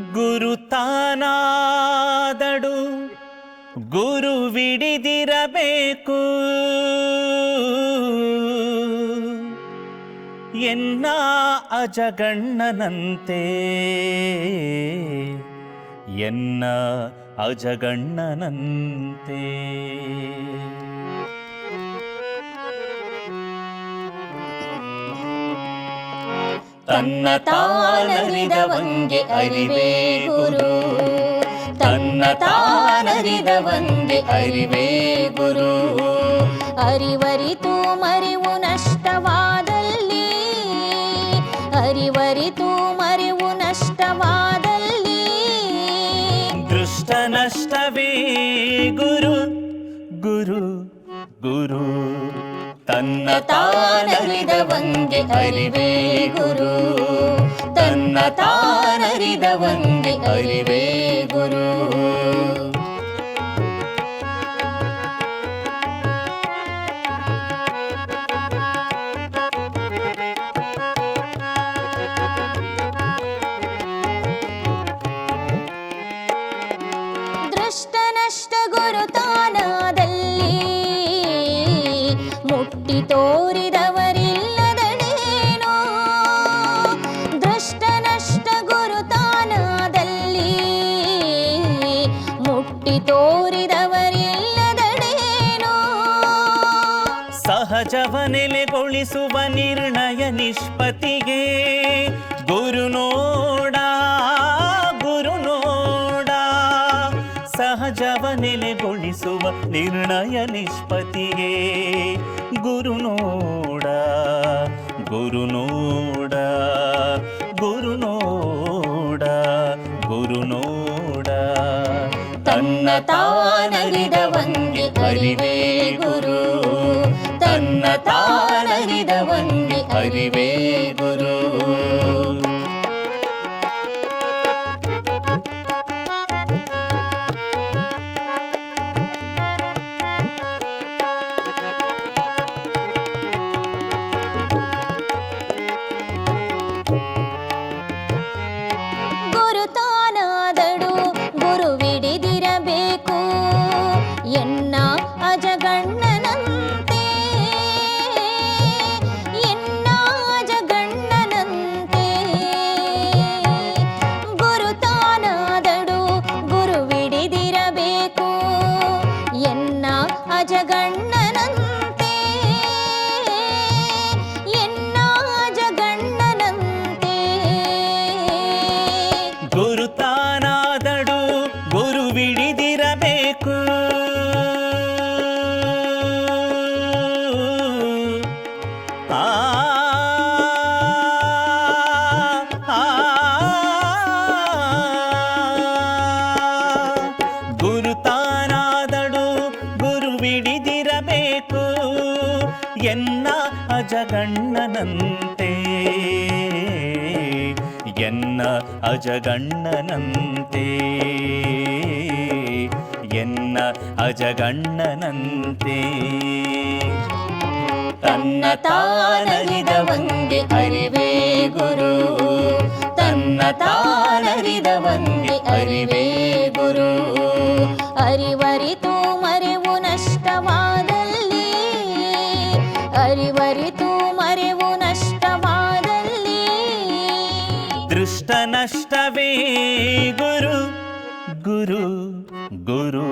ಗುರುತಾನಾದಡು ಗುರುವಿಡಿದಿರಬೇಕು ಎನ್ನ ಅಜಗಣ್ಣನಂತೆ ಎನ್ನ ಅಜಗಣ್ಣನಂತೆ. ತನ್ನ ತಾನರಿದವಂಗೆ ಅರಿವೇ ಗುರು. ತನ್ನ ತಾನರಿದವಂಗೆ ಅರಿವೇ ಗುರು. ಅರಿವರಿತು ಮರಿವು ನಷ್ಟವಾದಲ್ಲಿ. ಅರಿವರಿತು ಮರಿವು ನಷ್ಟವಾದಲ್ಲಿ. ದೃಷ್ಟ ನಷ್ಟವೇ ಗುರು. ಗುರು ಗುರು. ತನ್ನ ತಾನರಿದವಂಗೆ ಅರಿವೇ ಗುರು. ತನ್ನ ತಾನರಿದವಂಗೆ ಅರಿವೇ ಗುರು. ಮುಟ್ಟಿ ಸಹಜವ ನೆಲೆಗೊಳಿಸುವ ನಿರ್ಣಯ ನಿಷ್ಪತಿಗೆ ಗುರು ನೋಡ ಗುರು ನೋಡ. ಸಹಜವ ನೆಲೆಗೊಳಿಸುವ ನಿರ್ಣಯ ನಿಷ್ಪತಿಗೆ ಗುರು ನೋಡ ಗುರು ನೋಡ ಗುರು ನೋಡ ಗುರು ನೋಡ. ತನ್ನ ತಾನರಿದವಂಗೆ ಅರಿವೇ ಗುರು. ತನ್ನ ತಾನರಿದವಂಗೆ ಅರಿವೇ ಗುರು ಗುರುತಾನಾದಡು ಎನ್ನ ಅಜಗಣ್ಣನಂತೆ. ಎನ್ನ ಅಜಗಣ್ಣನಂತೆ. ಎನ್ನ ಅಜಗಣ್ಣನಂತೆ. ತನ್ನ ತಾನರಿದವಂಗೆ ಅರಿವೇ ಗುರು. ತನ್ನ ತಾನರಿದವಂಗೆ ಅರಿವೇ ದೃಷ್ಟ ನಷ್ಟವೇ ಗುರು ಗುರು ಗುರು.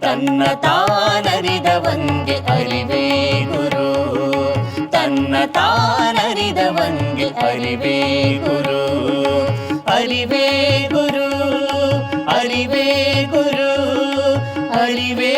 ತನ್ನ ತಾನರಿದವಂಗೆ ಅರಿವೇ ಗುರು. ತನ್ನ ತಾನರಿದವಂಗೆ ಅರಿವೇ ಗುರು. ಅರಿವೇ ಗುರು ಅರಿವೇ ಗುರು, ಅರಿವೇ